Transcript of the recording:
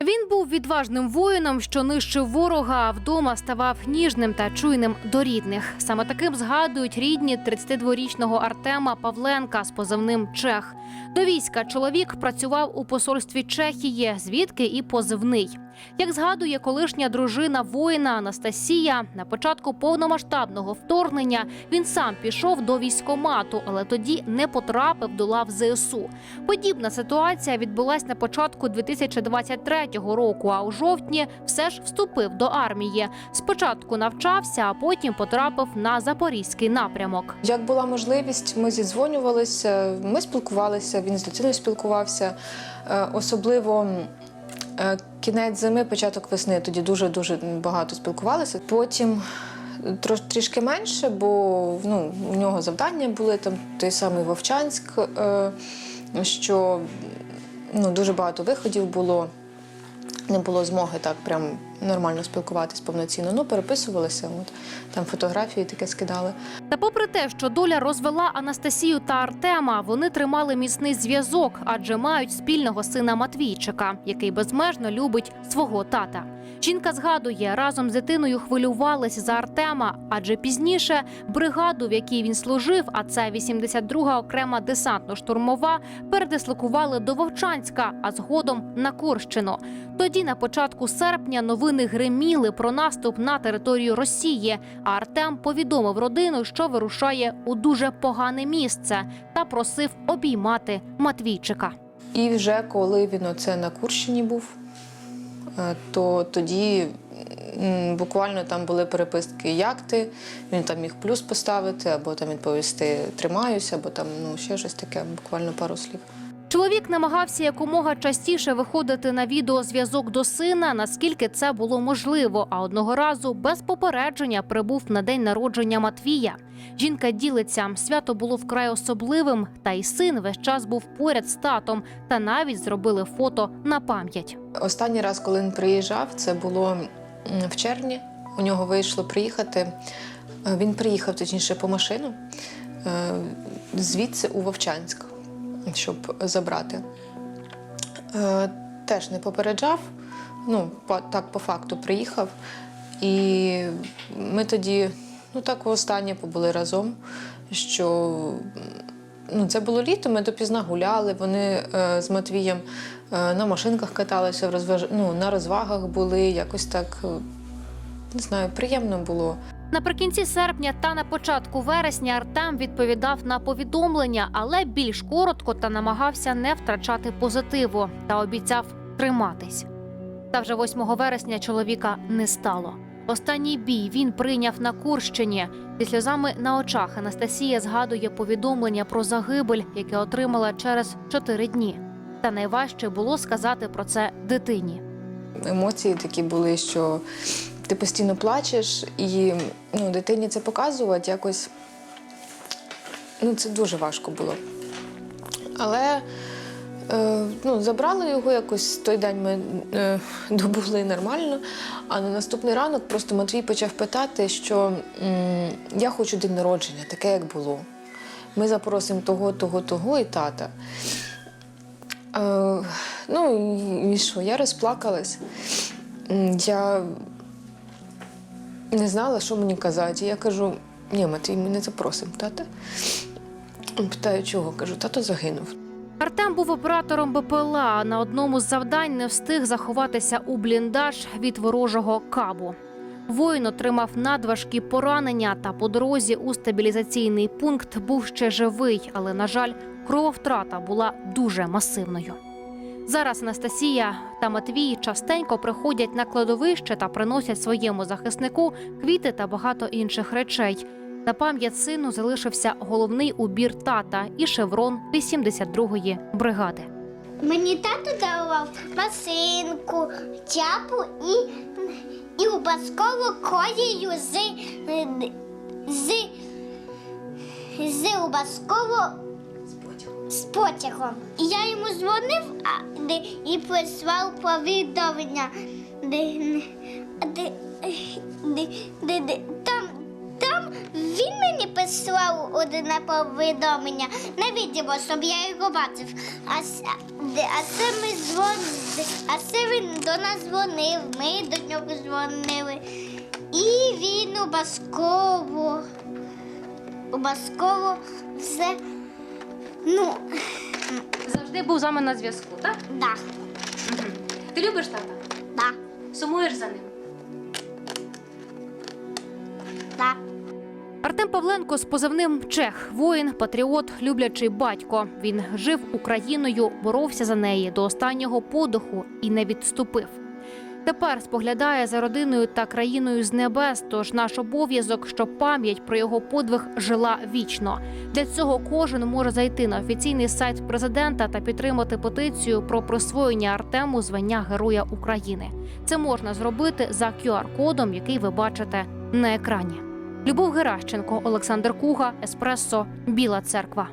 Він був відважним воїном, що нищив ворога, а вдома ставав ніжним та чуйним до рідних. Саме таким згадують рідні 32-річного Артема Павленка з позивним Чех. До війська чоловік працював у посольстві Чехії, звідки і позивний. Як згадує колишня дружина воїна Анастасія, на початку повномасштабного вторгнення він сам пішов до військомату, але тоді не потрапив до лав ЗСУ. Подібна ситуація відбулась на початку 2023 року. А у жовтні все ж вступив до армії. Спочатку навчався, а потім потрапив на запорізький напрямок. Як була можливість, ми зідзвонювалися, ми спілкувалися, він з дитиною спілкувався. Е, Особливо кінець зими, початок весни, тоді дуже-дуже багато спілкувалися. Потім трош, трішки менше, бо ну, у нього завдання були там той самий Вовчанськ, е, що ну, дуже багато виходів було. Не було змоги так прям нормально спілкуватись повноцінно. Ну, переписувалися, от, там фотографії таке скидали. Та попри те, що доля розвела Анастасію та Артема, вони тримали міцний зв'язок, адже мають спільного сина Матвійчика, який безмежно любить свого тата. Жінка згадує, разом з дитиною хвилювались за Артема, адже пізніше бригаду, в якій він служив, а це 82-га окрема десантно-штурмова, передислокували до Вовчанська, а згодом на Курщину. Тоді, на початку серпня, новини гриміли про наступ на територію Росії. А Артем повідомив родину, що вирушає у дуже погане місце, та просив обіймати Матвійчика. І вже коли він оце на Курщині був, то тоді буквально там були переписки, як ти, він там міг плюс поставити, або там відповісти тримаюся, або там ну, ще щось таке, буквально пару слів. Чоловік намагався якомога частіше виходити на відеозв'язок до сина, наскільки це було можливо. А одного разу без попередження прибув на день народження Матвія. Жінка ділиться, свято було вкрай особливим, та й син весь час був поряд з татом, та навіть зробили фото на пам'ять. Останній раз, коли він приїжджав, це було в червні. У нього вийшло приїхати. Е, Він приїхав точніше по машину е, звідси у Вовчанськ, щоб забрати. Е, Теж не попереджав. Ну, так по факту приїхав. І ми тоді, ну так останнє побули разом, що ну, це було літо, ми допізна гуляли. Вони е, з Матвієм е, на машинках каталися, розваж... ну, на розвагах були, якось так, е, не знаю, приємно було. Наприкінці серпня та на початку вересня Артем відповідав на повідомлення, але більш коротко та намагався не втрачати позитиву та обіцяв триматись. Та вже 8 вересня чоловіка не стало. Останній бій він прийняв на Курщині. Зі сльозами на очах Анастасія згадує повідомлення про загибель, яке отримала через 4 дні. Та найважче було сказати про це дитині. Емоції такі були, що ти постійно плачеш, і ну, дитині це показувати якось ну, це дуже важко було. Але е, ну, забрали його якось той день ми е, добули нормально. А на наступний ранок просто Матвій почав питати, що м, я хочу день народження, таке, як було. Ми запросимо того, того, того і тата. Е, ну і- що, я розплакалась. Я не знала, що мені казати. Я кажу: ні, Матвій, ми не запросимо тата. Він Питає, чого? Кажу, тато загинув. Артем був оператором БПЛА. На одному з завдань не встиг заховатися у бліндаж від ворожого кабу. Воїн отримав надважкі поранення та по дорозі у стабілізаційний пункт був ще живий, але, на жаль, крововтрата була дуже масивною. Зараз Анастасія та Матвій частенько приходять на кладовище та приносять своєму захиснику квіти та багато інших речей. На пам'ять сину залишився головний убір тата і шеврон 82-ї бригади. Мені тато дарував масинку, чапу і, і убаскову колію з, з, з убасково з потягом. І я йому дзвонив і прислав повідомлення. Там, там він мені прислав одне повідомлення на відео, щоб я його бачив. А, а це ми дзвон... а це він до нас дзвонив, ми до нього дзвонили. І він обов'язково, обов'язково все, ну, Завжди був з вами на зв'язку, так? да, Ти любиш тата? да, Сумуєш за ним? да. Артем Павленко з позивним Чех, воїн, патріот, люблячий батько. Він жив Україною, боровся за неї до останнього подиху і не відступив. Тепер споглядає за родиною та країною з небес. Тож наш обов'язок, щоб пам'ять про його подвиг жила вічно. Для цього кожен може зайти на офіційний сайт президента та підтримати петицію про присвоєння Артему звання Героя України. Це можна зробити за QR-кодом, який ви бачите на екрані. Любов Геращенко, Олександр Куга, Еспресо, Біла Церква.